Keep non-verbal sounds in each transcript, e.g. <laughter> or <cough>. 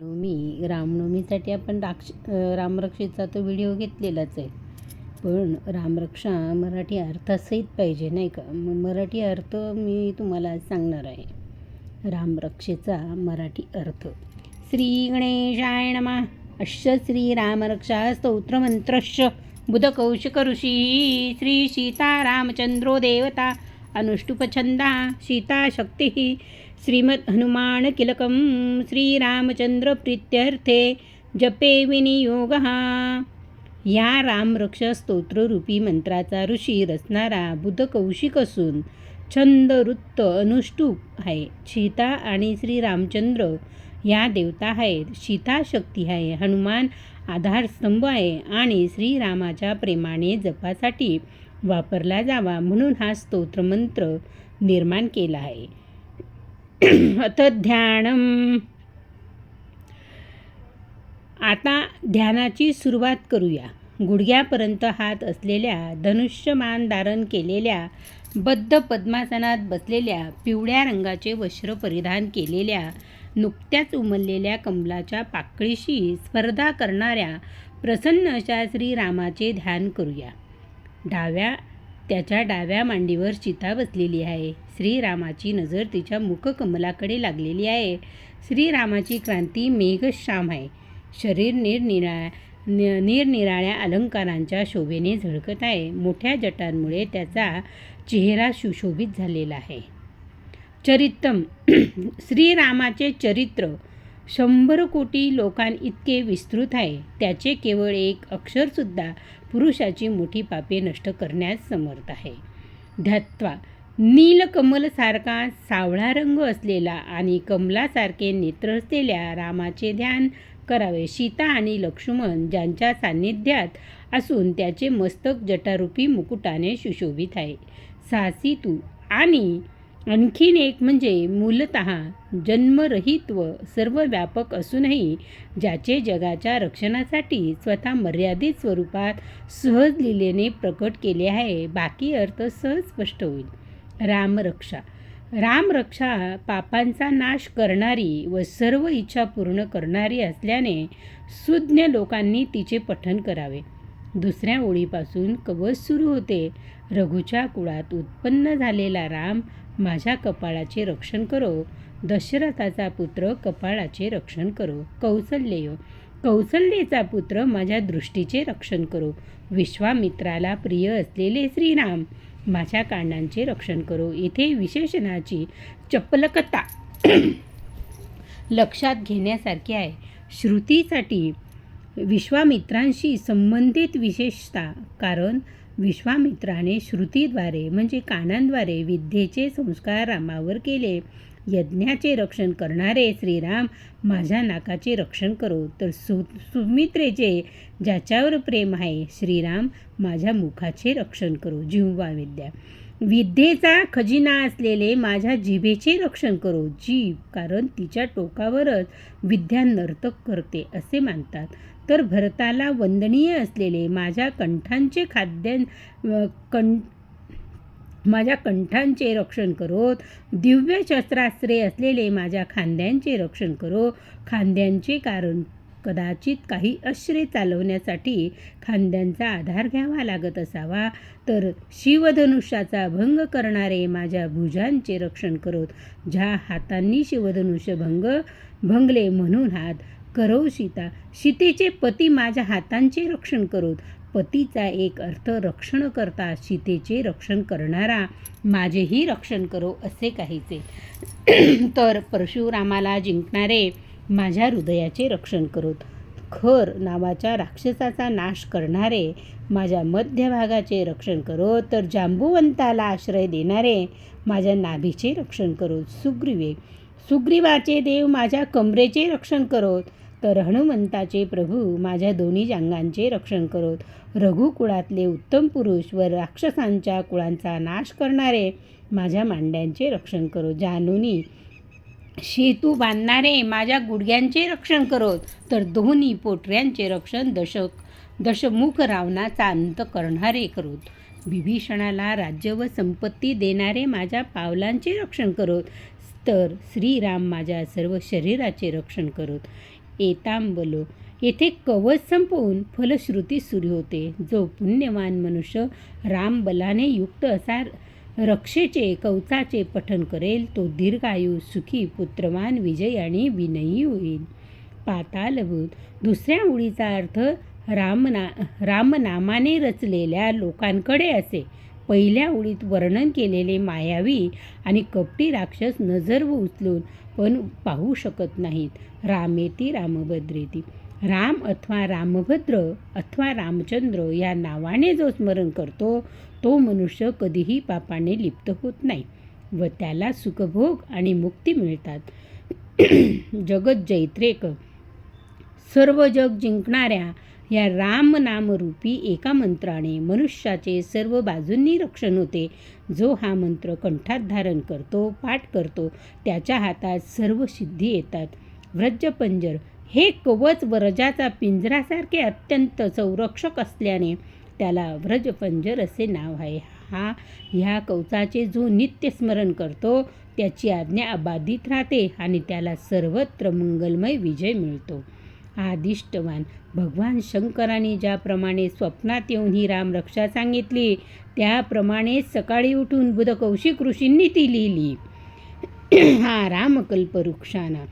रामनवमी रामनवमीसाठी आपण राक्ष रामरक्षेचा तो व्हिडिओ घेतलेलाच आहे. पण रामरक्षा मराठी अर्थासहित पाहिजे नाही का? मग मराठी अर्थ मी तुम्हाला आज सांगणार आहे. रामरक्षेचा मराठी अर्थ. श्री गणेशाय नमा. अश्य श्री रामरक्षा स्तोत्रमंत्रश्च बुधकौशिक ऋषी श्री सीता रामचंद्रो देवता अनुष्टुपछंदा सीता शक्ती. श्रीमद हनुमान किलकम श्रीरामचंद्र प्रीत्यर्थे जपे विनियोग। या रामरक्ष स्तोत्ररूपी मंत्राचा ऋषी रचणारा बुध कौशिक असून छंद वृत्त अनुष्टुप आहे। सीता आणि श्रीरामचंद्र या देवता आहेत। सीता शक्ती आहे। हनुमान आधारस्तंभ आहे आणि श्रीरामाच्या प्रेमाने जपासाठी वापरला जावा म्हणून हा स्तोत्रमंत्र निर्माण केला आहे। अथ ध्यानम. आता ध्यानाची सुरुवात करूया. गुडघ्यापर्यंत हात असलेल्या धनुष्यमान धारण केलेल्या बद्ध पद्मासनात बसलेल्या पिवळ्या रंगाचे वस्त्र परिधान केलेल्या नुकत्याच उमललेल्या कमलाच्या पाकळीशी स्पर्धा करणाऱ्या प्रसन्न अशा श्रीरामाचे ध्यान करूया. डाव्या त्याच्या डाव्या मांडीवर चिता बसलेली आहे. श्रीरामाची नजर तिच्या मुखकमलाकडे लागलेली आहे. श्रीरामाची क्रांती मेघश्याम आहे. शरीर निरनिराळ्या नि निरनिराळ्या अलंकारांच्या शोभेने झळकत आहे. मोठ्या जटांमुळे त्याचा चेहरा सुशोभित झालेला आहे. चरित्रम <clears throat> श्रीरामाचे चरित्र शंभर कोटी लोकांइतके विस्तृत आहे. त्याचे केवळ एक अक्षरसुद्धा पुरुषाची मोठी पापे नष्ट करण्यास समर्थ आहे. ध्यात्वा नीलकमलसारखा सावळा रंग असलेला आणि कमलासारखे नेत्र असलेल्या रामाचे ध्यान करावे सीता आणि लक्ष्मण ज्यांच्या सान्निध्यात असून त्याचे मस्तक जटारूपी मुकुटाने सुशोभित आहे. साहसी तू आणि आणखीन एक म्हणजे मूलत जन्मरहित्व सर्व व्यापक असूनही ज्याचे जगाच्या रक्षणासाठी स्वतः मर्यादित स्वरूपात सहज लिलेने प्रकट केले आहे बाकी अर्थ सहज स्पष्ट होईल. रामरक्षा. रामरक्षा पापांचा नाश करणारी व सर्व इच्छा पूर्ण करणारी असल्याने सुज्ञ लोकांनी तिचे पठन करावे. दुसऱ्या ओळीपासून कवच सुरू होते. रघुच्या कुळात उत्पन्न झालेला राम माझ्या कपाळाचे रक्षण करो. दशरथाचा पुत्र कपाळाचे रक्षण करो. कौसल्य कौसल्येचा पुत्र माझ्या दृष्टीचे रक्षण करो. विश्वामित्राला प्रिय असलेले श्रीराम माझ्या कांडांचे रक्षण करो. येथे विशेषणाची चपलकता <clears throat> लक्षात घेण्यासारखी आहे. श्रुतीसाठी विश्वामित्रांशी संबंधित विशेषता कारण विश्वामित्राने श्रुतीद्वारे म्हणजे कानांद्वारे विद्येचे संस्कार रामावर केले. यज्ञाचे रक्षण करणारे श्रीराम माझ्या नाकाचे रक्षण करो. तर सु सुमित्रेचे ज्याच्यावर प्रेम आहे श्रीराम माझ्या मुखाचे रक्षण करो. जिव्हा विद्या. विद्येचा खजिना असलेले माझ्या जिभेचे रक्षण करो. जीभ कारण तिच्या टोकावरच विद्या नर्तक करते असे मानतात. तर भरताला वंदनीय असलेले माझ्या कंठांचे खाद्य कं माझ्या कंठांचे रक्षण करोत दिव्य शस्त्रास्त्रे असलेले माझ्या खांद्यांचे रक्षण करो. खांद्यांचे कारण कदाचित काही अश्रे चालवण्यासाठी खांद्यांचा आधार घ्यावा लागत असावा. तर शिवधनुष्याचा भंग करणारे माझ्या भुजांचे रक्षण करोत ज्या हातांनी शिवधनुष्य भंग भंगले म्हणून हात करव सीता सीतेचे पती माझ्या हातांचे रक्षण करोत. पतीचा एक अर्थ रक्षण करता सीतेचे रक्षण करणारा माझेही रक्षण करो असे काहीचे <clears throat> तर परशुरामाला जिंकणारे माझ्या हृदयाचे रक्षण करोत. खर नावाच्या राक्षसाचा नाश करणारे माझ्या मध्यभागाचे रक्षण करो तर जांबुवंताला आश्रय देणारे माझ्या नाभीचे रक्षण करो सुग्रीवे सुग्रीवाचे देव माझ्या कमरेचे रक्षण करोत. तर हनुमंताचे प्रभू माझ्या दोन्ही जांगांचे रक्षण करोत. रघुकुळातले उत्तम पुरुष व राक्षसांच्या कुळांचा नाश करणारे माझ्या मांड्यांचे रक्षण करो जानूनी शेतू बांधणारे माझ्या गुडघ्यांचे रक्षण करोत. तर दोन्ही पोटऱ्यांचे रक्षण दशक दशमुख रावणाचा अंत करणारे करोत. विभीषणाला राज्य व संपत्ती देणारे माझ्या पावलांचे रक्षण करोत. तर श्रीराम माझ्या सर्व शरीराचे रक्षण करोत. एतांबलो. येथे कवच संपवून फलश्रुती सुरू होते. जो पुण्यवान मनुष्य रामबलाने युक्त असा रक्षेचे कवचाचे पठन करेल तो दीर्घायू सुखी पुत्रवान विजयी आणि विनयी होईल. पातालभूत. दुसऱ्या ओळीचा अर्थ रामना रामनामाने रचलेल्या लोकांकडे असे. पहिल्या ओळीत वर्णन केलेले मायावी आणि कपटी राक्षस नजर उचलून पण पाहू शकत नाहीत. रामेती रामभद्रेती. राम अथवा रामभद्र अथवा रामचंद्र या नावाने जो स्मरण करतो तो मनुष्य कधीही पापाने लिप्त होत नाही व त्याला सुखभोग आणि मुक्ती मिळतात. <clears throat> जगत जैत्रेक. सर्व जग जिंकणाऱ्या या राम नामरूपी एका मंत्राने मनुष्याचे सर्व बाजूंनी रक्षण होते. जो हा मंत्र कंठात धारण करतो पाठ करतो त्याच्या हातात सर्व सिद्धी येतात. व्रजपंजर हे कवच व्रजाचा पिंजरासारखे अत्यंत संरक्षक असल्याने त्याला व्रजपंजर असे नाव आहे. हा ह्या कवचाचे जो नित्य स्मरण करतो त्याची आज्ञा अबाधित राहते आणि त्याला सर्वत्र मंगलमय विजय मिळतो. आदिष्टवान भगवान शंकराने ज्याप्रमाणे स्वप्नात येऊन ही रामरक्षा सांगितली त्याप्रमाणे सकाळी उठून बुध कौशिक ऋषींनी ती लिहिली. <clears throat> हा रामकल्पवृक्षाना.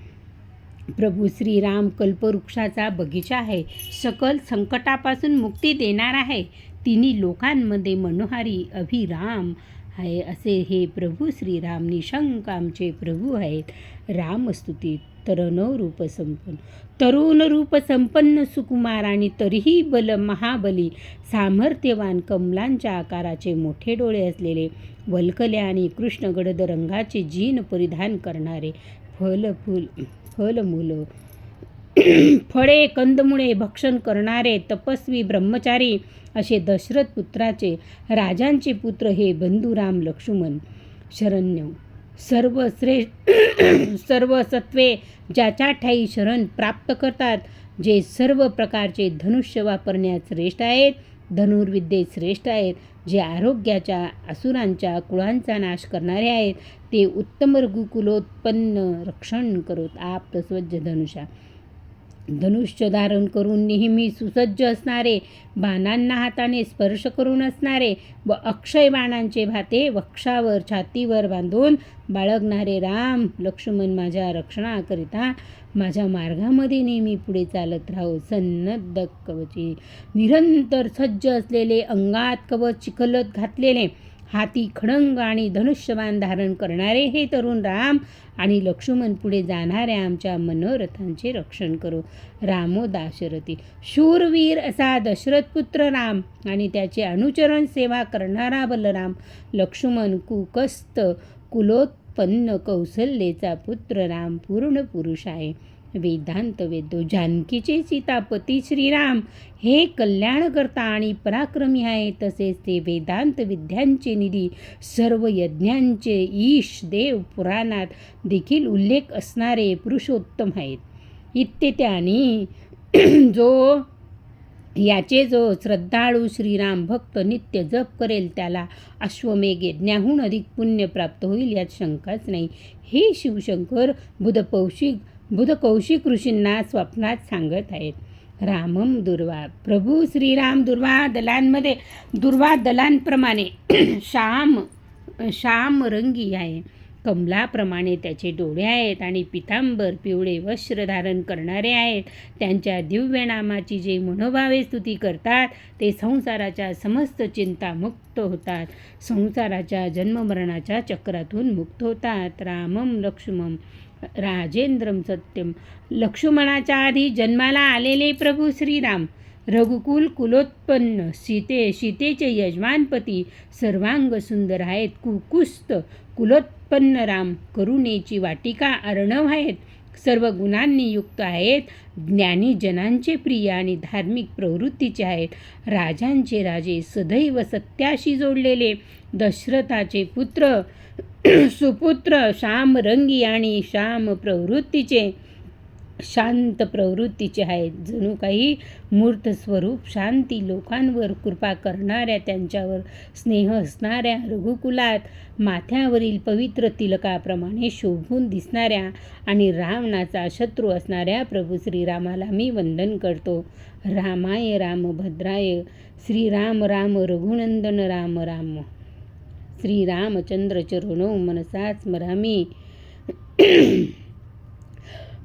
प्रभू श्रीराम कल्पवृक्षाचा बगीचा आहे. सकल संकटापासून मुक्ती देणार आहे. तिन्ही लोकांमध्ये मनोहारी अभिराम आहे असे हे प्रभू श्रीराम निशंक आमचे प्रभू आहेत. रामस्तुतीत तरुण रूप संपन्न तरुण रूप संपन्न सुकुमार आणि तरीही बल महाबली सामर्थ्यवान कमलांच्या आकाराचे मोठे डोळे असलेले वल्कल्या आणि कृष्णगडद रंगाचे जीन परिधान करणारे फल फुल फलमुलं. फळे कंदमुळे भक्षण करणारे तपस्वी ब्रह्मचारी असे दशरथ पुत्राचे राजांचे पुत्र हे बंधुराम लक्ष्मण. शरण्य सर्व श्रेष्ठ <clears throat> सर्व सत्वे ज्याच्या ठाई शरण प्राप्त करतात जे सर्व प्रकारचे धनुष्य वापरण्यात श्रेष्ठ आहेत धनुर्विद्येत श्रेष्ठ आहेत जे आरोग्याच्या असुरांच्या कुळांचा नाश करणारे आहेत ते उत्तम रघुकुलोत्पन्न रक्षण करोत आप स्वज्ज धनुषा धनुष्य धारण करून नेहमी सुसज्ज असणारे बाणांना हाताने स्पर्श करून असणारे व अक्षय बाणांचे भाते वक्षावर छातीवर बांधून बाळगणारे राम लक्ष्मण माझ्या रक्षणाकरिता माझ्या मार्गामध्ये नेहमी पुढे चालत राहो. सन्नद्ध कवची. निरंतर सज्ज असलेले अंगात कवच चिखलत घातलेले हाती खडंग आणि धनुष्यबाण धारण करणारे हे तरुण राम आणि लक्ष्मण पुढे जाणाऱ्या आमच्या मनोरथांचे रक्षण करो. रामो दाशरथी. शूरवीर असा दशरथपुत्र राम आणि त्याचे अनुचरण सेवा करणारा बलराम. लक्ष्मण कुकस्त कुलोत्पन्न कौशल्येचा पुत्र राम पूर्ण पुरुष आहे. वेदांत वेदो जानकीचे सीतापती श्रीराम. हे कल्याणकर्ता आणि पराक्रमी आहे तसेच ते वेदांत विद्यांचे निधी सर्व यज्ञांचे ईश देव पुराणात देखील उल्लेख असणारे पुरुषोत्तम आहेत. इत्यत्याने <clears throat> जो याचे जो श्रद्धाळू श्रीराम भक्त नित्य जप करेल त्याला अश्वमेघ यज्ञाहून अधिक पुण्य प्राप्त होईल यात शंकाच नाही. हे शिवशंकर बुधपौशिक बुध कौशिक ऋषींना स्वप्नात सांगत आहेत. रामम दुर्वा प्रभू श्रीराम दुर्वा दलांमध्ये दुर्वा दलांप्रमाणे <clears throat> श्याम श्याम रंगी आहे. कमलाप्रमाणे त्याचे डोळे आहेत आणि पितांबर पिवळे वस्त्र धारण करणारे आहेत. त्यांच्या दिव्य नामाची जे मनोभावे स्तुती करतात ते संसाराच्या समस्त चिंता मुक्त होतात. संसाराच्या जन्ममरणाच्या चक्रातून मुक्त होतात. रामम लक्ष्मम राजेंद्रम सत्यम. लक्ष्मणाच्या आधी जन्माला आलेले प्रभू श्रीराम रघुकुल कुलोत्पन्न सीते सीतेचे यजमानपती सर्वांग सुंदर आहेत कुकुस्त कुलोत्पन्न राम करुणेची वाटिका अर्णव आहेत सर्व गुणांनी युक्त आहेत ज्ञानी जनांचे प्रिय आणि धार्मिक प्रवृत्तीचे आहेत. राजांचे राजे सदैव सत्याशी जोडलेले दशरथाचे पुत्र <clears throat> सुपुत्र श्याम रंगी आणि श्याम प्रवृत्तीचे शांत प्रवृत्तीचे आहेत. जणू काही मूर्त स्वरूप शांती लोकांवर कृपा करणाऱ्या त्यांच्यावर स्नेह असणाऱ्या रघुकुलात माथ्यावरील पवित्र तिलकाप्रमाणे शोभून दिसणाऱ्या आणि रावणाचा शत्रू असणाऱ्या प्रभू श्रीरामाला मी वंदन करतो. रामाय रामभद्राय श्रीराम राम रघुनंदन राम राम. श्रीरामचंद्रचरणो मनसा स्मरामी।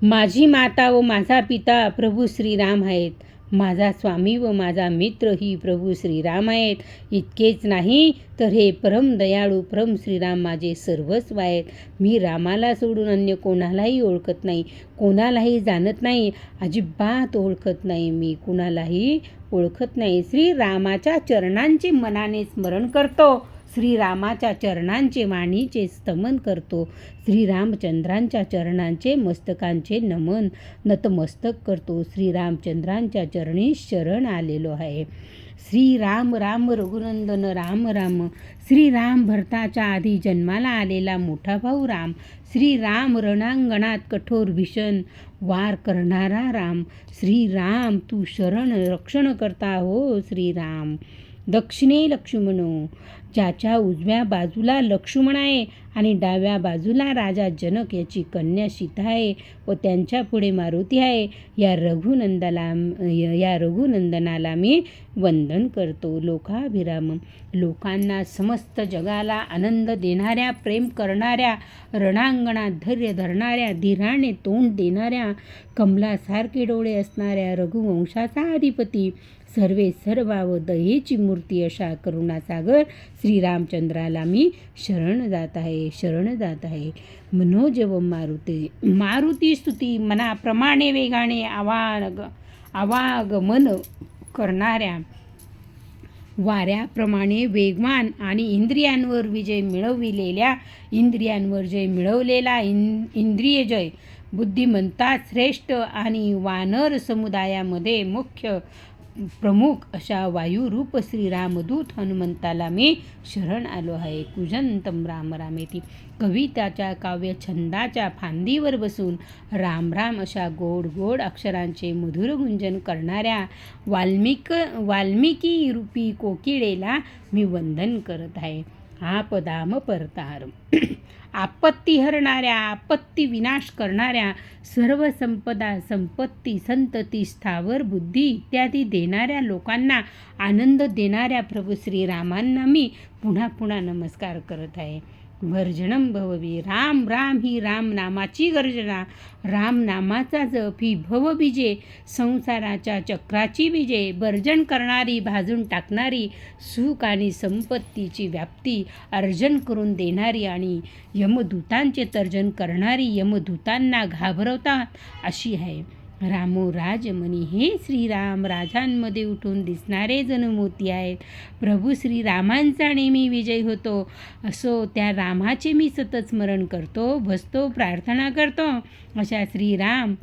माझी माता व माझा पिता प्रभू श्रीराम आहेत. माझा स्वामी व माझा मित्र ही प्रभू श्रीराम आहेत. इतकेच नाही तर हे परम दयाळू परम श्रीराम माझे सर्वस्व आहेत. मी रामाला सोडून अन्य कोणालाही ओळखत नाही कोणालाही जाणत नाही अजिबात ओळखत नाही मी कुणालाही ओळखत नाही. श्रीरामाच्या चरणांचे मनाने स्मरण करतो. श्रीरामाच्या चरणांचे वाणीचे स्तमन करतो. श्रीरामचंद्रांच्या चरणांचे मस्तकांचे नमन नतमस्तक करतो. श्रीरामचंद्रांच्या चरणी शरण आलेलो आहे. श्रीराम राम रघुनंदन राम राम. श्रीराम भरताच्या आधी जन्माला आलेला मोठा भाऊ राम. श्रीराम रणांगणात कठोर भीषण वार करणारा राम. श्रीराम तू शरण रक्षण करता हो श्रीराम. दक्षिणे लक्ष्मण. ज्याच्या उजव्या बाजूला लक्ष्मण आहे आणि डाव्या बाजूला राजा जनक याची कन्या सीता आहे व त्यांच्या पुढे मारुती आहे. या रघुनंदाला या रघुनंदनाला मी वंदन करतो. लोकाभिराम लोकांना समस्त जगाला आनंद देणाऱ्या प्रेम करणाऱ्या रणांगणात धैर्य धरणाऱ्या धीराने तोंड देणाऱ्या कमलासारखे डोळे असणाऱ्या रघुवंशाचा अधिपती सर्वे सर्वाव दहेची मूर्ती अशा करुणासागर श्रीरामचंद्राला मी शरण जात आहे शरण जात आहे. मनोजव मारुती मारुती स्तुती मनाप्रमाणे वेगाने आवाग आवागमन करणाऱ्या वाऱ्याप्रमाणे वेगवान आणि इंद्रियांवर विजय मिळविलेल्या इंद्रियांवर जय मिळवलेला इन इंद्रिय जय. बुद्धिमंता श्रेष्ठ आणि वानर समुदायामध्ये मुख्य प्रमुख अशा वायुरूप श्रीरामदूत हनुमंताला मी शरण आलो आहे. कुजंतम राम रामेती. कविताच्या काव्य छंदाच्या फांदीवर बसून राम राम अशा गोड गोड अक्षरांचे मधुर गुंजन करणाऱ्या वाल्मिक वाल्मिकी रूपी कोकिळेला मी वंदन करत आहे. आपदाम परतार आपत्ती हरणाऱ्या आपत्ती विनाश करणाऱ्या सर्व संपदा संपत्ती संतती स्थावर बुद्धी इत्यादी देणाऱ्या लोकांना आनंद देणाऱ्या प्रभू श्रीरामांना मी पुन्हा पुन्हा नमस्कार करत आहे. भर्जनम भववी. राम राम ही राम नामाची गर्जना. राम नामाचा जप ही भवबीजे संसाराच्या चक्राची बीजे वर्जन करणारी भाजून टाकणारी सुख आणि संपत्तीची व्याप्ती अर्जन करून देणारी आणि यमदूतांचे तर्जन करणारी यमदूतांना घाबरवतात अशी आहे. रामो राजमणी हे श्रीराम राजांमध्ये उठून दिसणारे जण मोती आहेत. प्रभू श्रीरामांचा नेहमी विजय होतो. असो त्या रामाचे मी सतत स्मरण करतो भसतो प्रार्थना करतो. अशा श्रीराम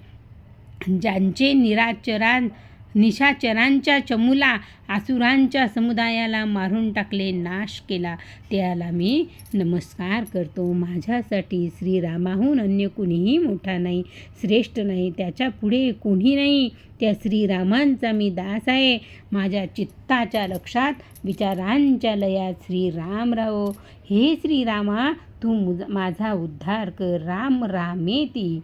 ज्यांचे निराचरान निशाचरांच्या चमूला आसुरांच्या समुदायाला मारून टाकले नाश केला. त्याला मी नमस्कार करतो. माझ्यासाठी श्रीरामाहून अन्य कुणीही मोठा नाही श्रेष्ठ नाही त्याच्या पुढे कोणी नाही. त्या श्रीरामांचा मी दास आहे. माझ्या चित्ताच्या लक्षात विचारांच्या लयात श्रीराम राहो. हे श्रीरामा तू मुज माझा उद्धार कर. राम रामेती.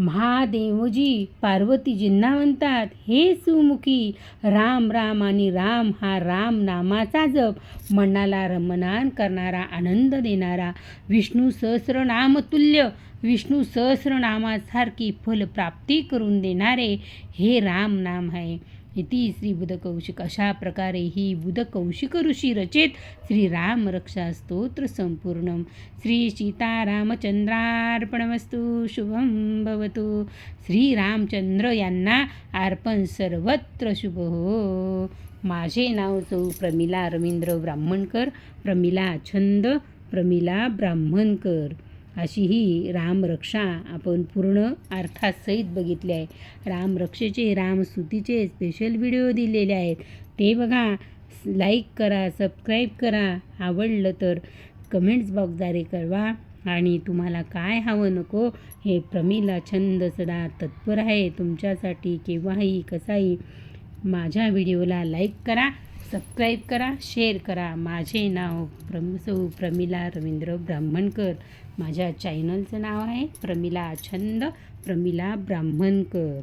महादेवजी पार्वतीजींना म्हणतात हे सुमुखी राम राम आणि राम हा राम नामाचा जप. मनाला रमणान करणारा आनंद देणारा विष्णू सहस्रनामतुल्य विष्णू सहस्रनामासारखी फलप्राप्ती करून देणारे हे राम नाम आहे. इति श्री बुधकौशिक अशा प्रकारे ही बुधकौशिक ऋषी रचित श्रीराम रक्षा स्तोत्र संपूर्ण श्री सीतारामचंद्रार्पणमस्तु शुभम भवतु. श्रीरामचंद्र यांना अर्पण सर्वत्र शुभ. हो माझे नाव सौ प्रमिला रवींद्र ब्राह्मणकर प्रमिला छंद प्रमिला ब्राह्मणकर. अशी ही रामरक्षा आपण पूर्ण अर्थासहित बघितली आहे. रामरक्षेचे रामस्तुतीचे स्पेशल व्हिडिओ दिलेले आहेत. ते बघा लाईक करा सबस्क्राईब करा. आवडलं तर कमेंट्स बॉक्सद्वारे कळवा. आणि तुम्हाला काय हवं नको हे प्रमिला छंद सदा तत्पर आहे. तुमच्यासाठी केव्हाही कसाही माझ्या व्हिडिओला लाईक करा. सबस्क्राईब करा शेअर करा. माझे नाव प्रम सौ प्रमिला रवींद्र ब्राह्मणकर. माझ्या चॅनलचं नाव आहे प्रमिला छंद प्रमिला ब्राह्मणकर.